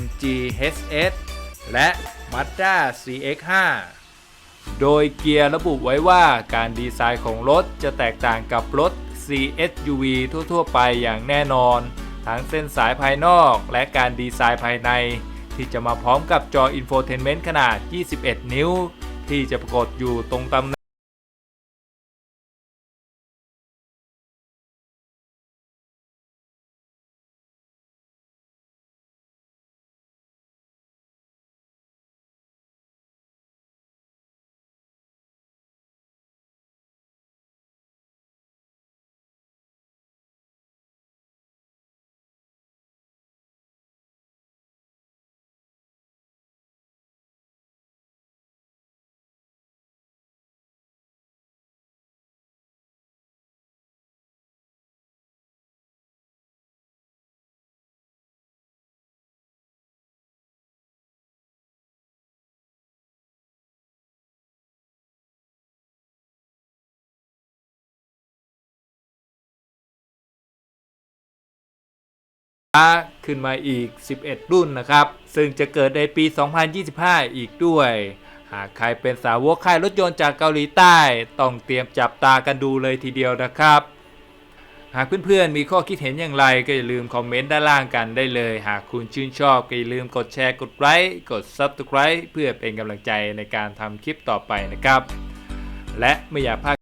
MG HS และ Mazda CX5 โดยเกียร์ระบุไว้ว่าการดีไซน์ของรถจะแตกต่างกับรถ CSUV ทั่ว ๆ ไปอย่างแน่นอน ทั้งเส้นสายภายนอกและการดีไซน์ภายใน ที่จะมาพร้อมกับจออินโฟเทนเมนต์ขนาด 21 นิ้ว ที่จะปรากฏอยู่ตรงตำแหน่ง ขึ้นมาอีก 11 รุ่นนะครับ ซึ่งจะเกิดในปี 2025 อีกด้วย หากใครเป็นสาวกค่ายรถยนต์จากเกาหลีใต้ ต้องเตรียมจับตากันดูเลยทีเดียวนะครับ หากเพื่อนๆมีข้อคิดเห็นอย่างไรก็อย่าลืมคอมเมนต์ด้านล่างกันได้เลย หากคุณชื่นชอบก็อย่าลืมกดแชร์กดไลค์กด Subscribe เพื่อเป็นกำลังใจในการทำคลิปต่อไปนะครับ และไม่อยากพลาด